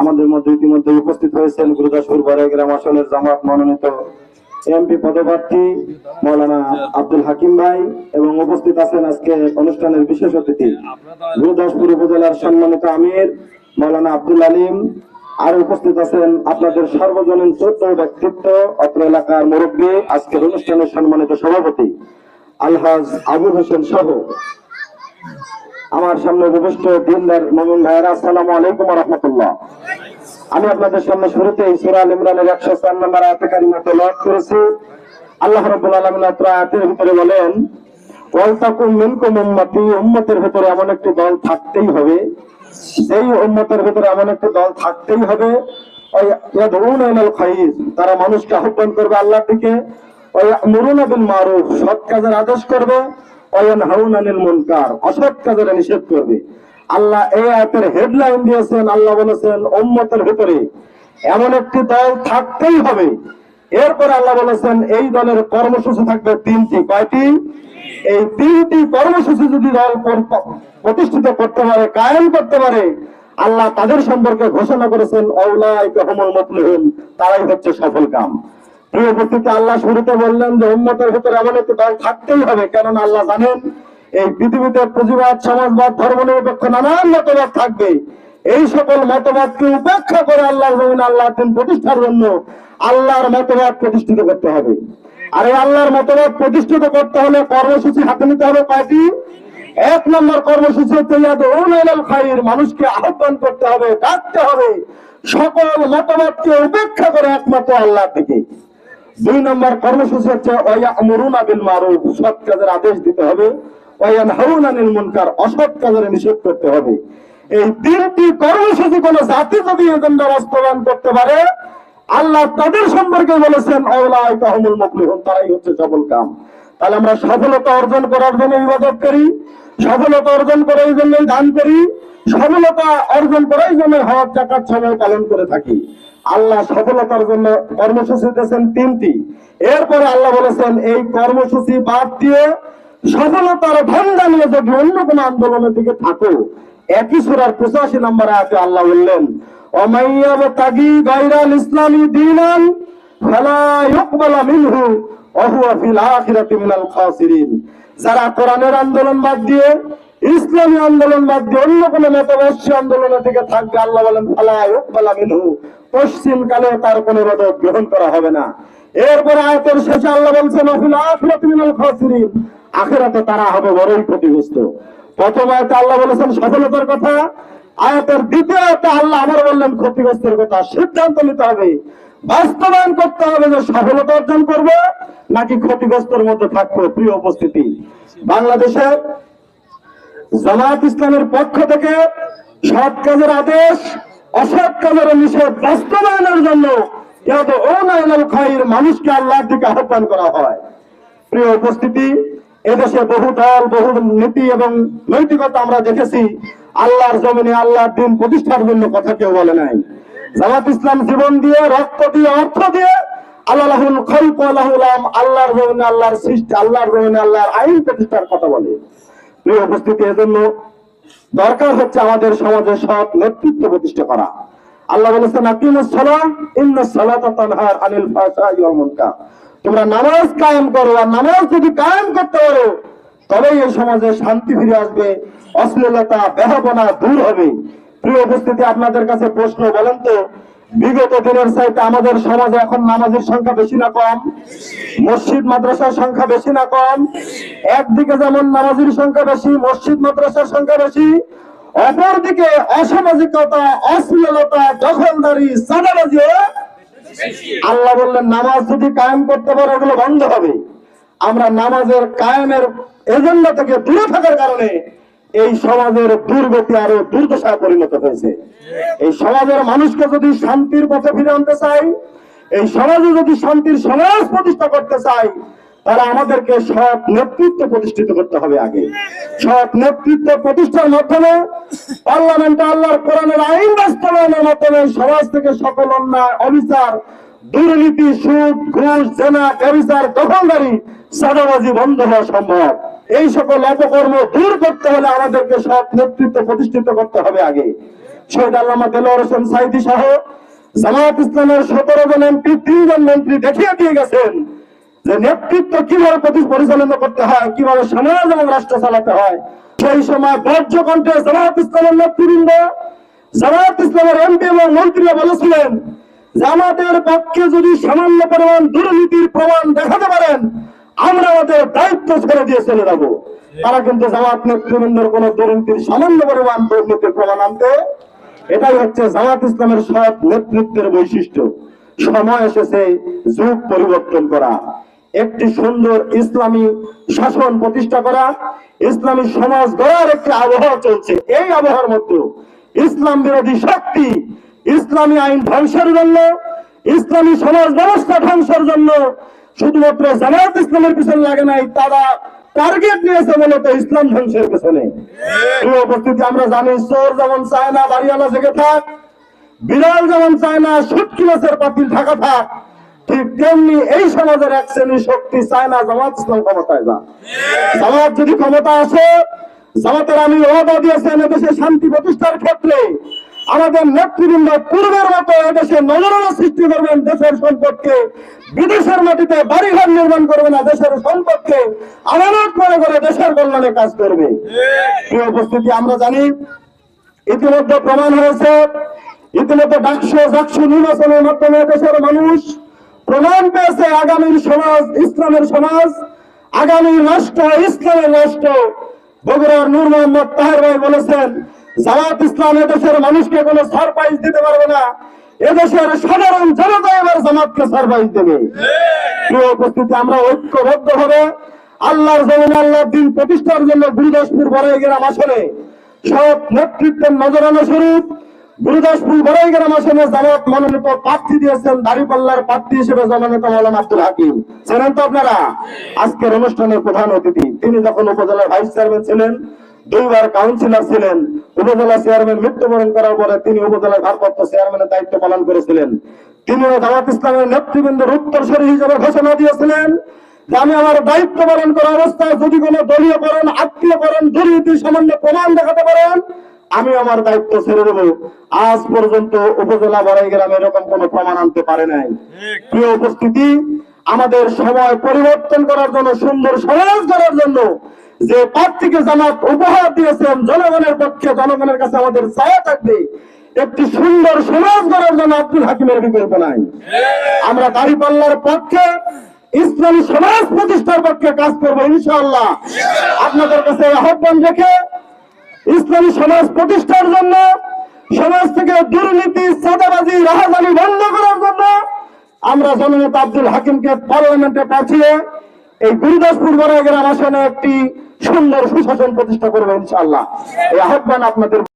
আমাদের মধ্যে ইতিমধ্যে উপস্থিত হয়েছেন গুরুদাসপুর বড়গ্রাম আসনের জামাত মনোনীত এমপি পদপ্রার্থী মৌলানা আব্দুল হাকিম ভাই এবং উপস্থিত আছেন আজকে অনুষ্ঠানের বিশেষ অতিথি গুরুদাসপুর উপজেলার সম্মানিত আমির মৌলানা আব্দুল আলিম। আর উপস্থিত আছেন আপনাদের সর্বজনীন চোদ্দ ব্যক্তিত্ব অত্র এলাকার মুরব্বী, আজকের অনুষ্ঠানের সম্মানিত সভাপতি আলহাজ আবুল হোসেন সহ। আমার সামনে উপবিষ্ট দিনদার মোমিন ভাইয়েরা, আসসালামু আলাইকুম রহমতুল্লাহ। আমি আপনাদের সামনে শুরুতে সুরা ইমরানের একশো চার নম্বর আয়াতে কারিমা তেলাওয়াত করেছি। আল্লাহ রাব্বুল আলামিন আয়াতের ভিতরে বলেন, ওয়ালতাকুম মিনকুম উম্মতি, উম্মতের ভিতরে এমন একটি দল থাকতেই হবে। উম্মতের ভিতরে এমন একটি দল থাকতেই হবে তারা মানুষকে আহ্বান করবে আল্লাহর দিকে। মারুফ, সৎ কাজের আদেশ করবে। অসৎ কাজের নিষেধ করবে। আল্লাহ এই আয়াতের হেডলাইন দিয়েছেন, আল্লাহ বলেছেন ভিতরে এমন একটি দল থাকতেই হবে। এরপর আল্লাহ বলেছেন, এই দলের কর্মসূচি থাকবে তিনটি। কয়টি? এই তিনটি কর্মসূচি যদি দল প্রতিষ্ঠিত করতে পারে, কায়েম করতে পারে, আল্লাহ তাদের সম্পর্কে ঘোষণা করেছেন, অউলাইকা তারাই হচ্ছে সফল কাম। প্রিয় উপস্থিতি, আল্লাহ শুরুতে বললেন যে, উম্মতের ভিতরে এমন একটি দল থাকতেই হবে। কেননা আল্লাহ জানেন, এই পৃথিবীতে পুঁজিবাদ সমাজবাদ ধর্ম নিরপেক্ষ নানান মতবাদ থাকবে। এই সকল মতবাদকে উপেক্ষা করে আল্লাহ জমিন আল্লাহ দিন প্রতিষ্ঠার জন্য আল্লাহর মতবাদ প্রতিষ্ঠিত করতে হবে। আর এই আল্লাহর মতবাদ প্রতিষ্ঠিত করতে হলে কর্মসূচি হাতে নিতে হবে কয়টি? এক নম্বর কর্মসূচি হচ্ছে খাইর, মানুষকে আহ্বান করতে হবে, ডাকতে হবে। সকল মতবাদকে উপেক্ষা করে একমাত্র আল্লাহ থেকে দুই নম্বর কর্মসূচি হচ্ছে সৎ কাজের আদেশ দিতে হবে অসৎ কাজের নিষেধ করতে হবে। এই তিনটি কর্মসূচি কোন জাতি যদি এজেন্ডা বাস্তবায়ন করতে পারে, আল্লাহ তাদের সম্পর্কে বলেছেন তারাই হচ্ছে সফল কাম। তাহলে আমরা সফলতা অর্জন করার জন্য ইবাদত করি। সফলতা অর্জন করার জন্যই দান করি। সফলতা অর্জন করার জন্য হজ, জাকাত, সময় পালন করে থাকি। আল্লাহ সফলতার জন্য কর্মসূচি দিয়েছেন তিনটি। এরপরে আল্লাহ বলেছেন, এই কর্মসূচি বাদ দিয়ে সফলতার ভান্ডা নিয়ে যদি অন্য কোনো আন্দোলনের দিকে থাকো, একই সুরার পঁচাশি নম্বরে আছে আল্লাহ বললেন অমাইয়াব তাগি গাইরাল ইসলামী দিনান, ফালা ইউকবালা মিনহু খাসিরিন। যারা কোরআনের আন্দোলন বাদ দিয়ে, ইসলামী আন্দোলন বাদ দিয়ে অন্য কোনো মতবর্ষী আন্দোলনের থাকবে, আল্লাহ বলেন পশ্চিম কালে তার গ্রহণ করা হবে না। এরপর আয়াতের শেষে আল্লাহ বলছেন আখিরাতে তারা হবে বড়ই ক্ষতিগ্রস্ত। প্রথম আয়াতে আল্লাহ বলেছেন, সফলতার কথা। আয়াতের দ্বিতীয় আয়াতে আল্লাহ আবার বললেন, ক্ষতিগ্রস্তের কথা। সিদ্ধান্ত নিতে হবে। বাস্তবায়ন করতে হবে যে সফলতা অর্জন করব। নাকি ক্ষতিগ্রস্তের মধ্যে থাকব? প্রিয় উপস্থিতি বাংলাদেশে জামাত ইসলামের পক্ষ থেকে সৎ কাজের আদেশ, অসৎ কাজের নিষেধ বাস্তবায়নের জন্য মানুষকে আল্লাহর দিকে আহ্বান করা হয়। প্রিয় উপস্থিতি, এদেশে বহু দল, বহু নীতি এবং নৈতিকতা আমরা দেখেছি। আল্লাহর জমিনে আল্লাহর দিন প্রতিষ্ঠার জন্য কথা কেউ বলে নাই। জামাত ইসলাম জীবন দিয়ে, রক্ত দিয়ে, অর্থ দিয়ে আল্লাহুল খলক আল্লাহুল আম, আল্লাহর জমিনে আল্লাহর সৃষ্টি, আল্লাহর জমিনে আল্লাহর আইন প্রতিষ্ঠার কথা বলে। উপস্থিতি, এজন্য দরকার হচ্ছে আমাদের সমাজে সৎ নেতৃত্ব প্রতিষ্ঠা করা। আল্লাহ বলেছেন তানহার আনিল তোমরা নামাজ কায়েম করো, আর নামাজ যদি কায়েম করতে পারো, তবেই এই সমাজে শান্তি ফিরে আসবে, অশ্লীলতা, বেহাবনা দূর হবে। প্রিয় উপস্থিতি, আপনাদের কাছে প্রশ্ন বলেন তো বিগত দিনের চাইতে আমাদের সমাজে এখন নামাজের সংখ্যা বেশি না কম, মসজিদ, মাদ্রাসার সংখ্যা বেশি না কম, একদিকে যেমন নামাজের সংখ্যা বেশি, মসজিদ, মাদ্রাসার সংখ্যা বেশি, অপরদিকে অসামাজিকতা, অশ্লীলতা, দখলদারি, চাঁদাবাজি আল্লাহ বললেন, নামাজ যদি কায়েম করতে পারো ওগুলো বন্ধ হবে। আমরা নামাজের কায়েমের এজেন্ডা থেকে দূরে থাকার কারণে এই সমাজের দুর্গতি আরও দুর্দশায় পরিণত হয়েছে। এই সমাজের মানুষকে যদি শান্তির পথে ফিরে আনতে চাই, এই সমাজে যদি শান্তির সমাজ প্রতিষ্ঠা করতে চাই, তাহলে আমাদেরকে সৎ নেতৃত্ব প্রতিষ্ঠিত করতে হবে আগে। সৎ নেতৃত্ব প্রতিষ্ঠার মাধ্যমে পার্লামেন্টে আল্লাহর কোরআনের আইন বাস্তবায়নের মাধ্যমে সমাজ থেকে সকল অন্যায়, অবিচার, দুর্নীতি, সুদ, ঘুষ, জেনা ব্যবচার দখলদারি, সাদাবাজি বন্ধ হওয়া সম্ভব। এই সকল অপকর্ম দূর করতে হলে আমাদেরকে সৎ নেতৃত্ব প্রতিষ্ঠিত করতে হবে আগে। শহীদ আল্লামা দেলোয়ার হোসেন সাইদি সহ জামায়াত ইসলামের সতেরো জন এমপি তিনজন মন্ত্রী দেখিয়ে দিয়ে গেছেন যে নেতৃত্ব কীভাবে পরিচালনা করতে হয়, কীভাবে সমাজ এবং রাষ্ট্র চালাতে হয়। সেই সময় বর্জ্য কণ্ঠে জামায়াত ইসলামের নেতৃবৃন্দ, জামায়াত ইসলামের এমপি এবং মন্ত্রীরা বলেছিলেন যে আমাদের পক্ষে যদি সামান্য পরিমাণ দুর্নীতির প্রমাণ দেখাতে পারেন আমরা দায়িত্ব ছেড়ে দিয়ে চলে যাব। তারা কিন্তু জামাত কোন দুর্নীতির সামান্য পরিমাণ দুর্নীতির প্রমাণ আনতে, এটাই হচ্ছে জামাত ইসলামের সৎ নেতৃত্বের বৈশিষ্ট্য। সময় এসেছে যুগ পরিবর্তন করা। একটি সুন্দর ইসলামী শাসন প্রতিষ্ঠা করা, ইসলামী সমাজ গড়ার একটি আবহাওয়া চলছে। এই আবহাওয়ার মধ্যে ইসলাম বিরোধী শক্তি, ইসলামী আইন ধ্বংসের জন্য, ইসলামী সমাজ ব্যবস্থা ধ্বংসের জন্য শুধুমাত্র জামায়াত ইসলামের পিছনে লাগে নাই, তারা টার্গেট নিয়েছে মূলত ইসলাম ধ্বংসের পেছনে। এই উপস্থিতি আমরা জানি, চোর যেমন চায় না, বাড়িওয়ালা জেগে থাক, বিড়াল যেমন চায় না সুটকি মাছের পাতিল ঢাকা থাক, ঠিক তেমনি এই সমাজের এক শ্রেণির শক্তি চায় না জামাত ইসলাম ক্ষমতায় যা জামাত যদি ক্ষমতা আসে, জামাতের আমি ওয়াদা দিয়েছেন এদেশে শান্তি প্রতিষ্ঠার ক্ষেত্রে আমাদের নেতৃবৃন্দ পূর্বের মতো এদেশে নজরানা সৃষ্টি করবেন দেশের সম্পদকে। বিদেশের মাটিতে বাড়িঘর নির্মাণ করবে না, দেশের সম্পদকে আমানত মনে করে দেশের কল্যাণে কাজ করবে। এই উপস্থিতি, আমরা জানি ইতিমধ্যে প্রমাণ হয়েছে, ইতিমধ্যে ডাকসু, জাকসু নির্বাচনের মাধ্যমে দেশের মানুষ প্রমাণ পেয়েছে আগামীর সমাজ, ইসলামের সমাজ আগামী রাষ্ট্র, ইসলামের রাষ্ট্র। বগুড়ার নূর মোহাম্মদ তাহের ভাই বলেছেন জামাত ইসলাম এদেশের মানুষকে কোনো সারপ্রাইজ দিতে পারবে না। এদেশের সাধারণ জনতা এবার জামাতকে সারপ্রাইজ দেবে। উপস্থিতি, আমরা ঐক্যবদ্ধ হবে আল্লাহর জমিন আল্লাহর দিন প্রতিষ্ঠার জন্য গুরুদাসপুর বড়াই গ্রাম আসনে সব নেতৃত্বের নজরানো স্বরূপ গুরুদাসপুর বড়াই গ্রাম আসনে জামাত মনোনীত প্রার্থী দিয়েছেন দাঁড়িপাল্লার প্রার্থী হিসেবে জননেত মৌলানা আব্দুল হাকিম। জানেন তো আপনারা? আজকের অনুষ্ঠানের প্রধান অতিথি। তিনি যখন উপজেলার ভাইস চেয়ারম্যান ছিলেন দুইবার কাউন্সিলর ছিলেন উপজেলা চেয়ারম্যান মৃত্যুবরণ করার পরে তিনি উপজেলার ভারপ্রাপ্ত চেয়ারম্যানের দায়িত্ব পালন করেছিলেন। তিনিও জামাত ইসলামের নেতৃবৃন্দের উত্তরসূরি হিসেবে ঘোষণা দিয়েছিলেন আমি আমার দায়িত্ব পালন করা অবস্থায় যদি কোনো দলীয় করেন আত্মীয় করেন দুর্নীতির সামান্য প্রমাণ দেখাতে পারেন আমি আমার দায়িত্ব ছেড়ে দেবো। আজ পর্যন্ত উপজেলা বড়াই গ্রামে এরকম কোনো প্রমাণ আনতে পারে নাই। প্রিয় উপস্থিতি আমাদের সময় পরিবর্তন করার জন্য সুন্দর সমাজ করার জন্য যে প্রার্থীকে জামাত উপহার দিয়েছেন, জনগণের পক্ষে, জনগণের কাছে আমাদের ছায়া থাকবে। একটি সুন্দর সমাজ করার জন্য আব্দুল হাকিমের বিকল্প নাই আমরা দাঁড়িপাল্লার পক্ষে, ইসলামী সমাজ প্রতিষ্ঠার পক্ষে কাজ করব, ইনশাআল্লাহ। আপনাদের কাছে আহ্বান রেখে ইসলামী সমাজ প্রতিষ্ঠার জন্য, সমাজ থেকে দুর্নীতি সাদাবাজি রাহাজানি বন্ধ করার জন্য আমরা জননেতা আব্দুল হাকিমকে পার্লামেন্টে পাঠিয়ে এই গুরুদাসপুর বড় গ্রাম আসনে একটি সুন্দর সুশাসন প্রতিষ্ঠা করব ইনশাআল্লাহ। এই আহ্বান আপনাদের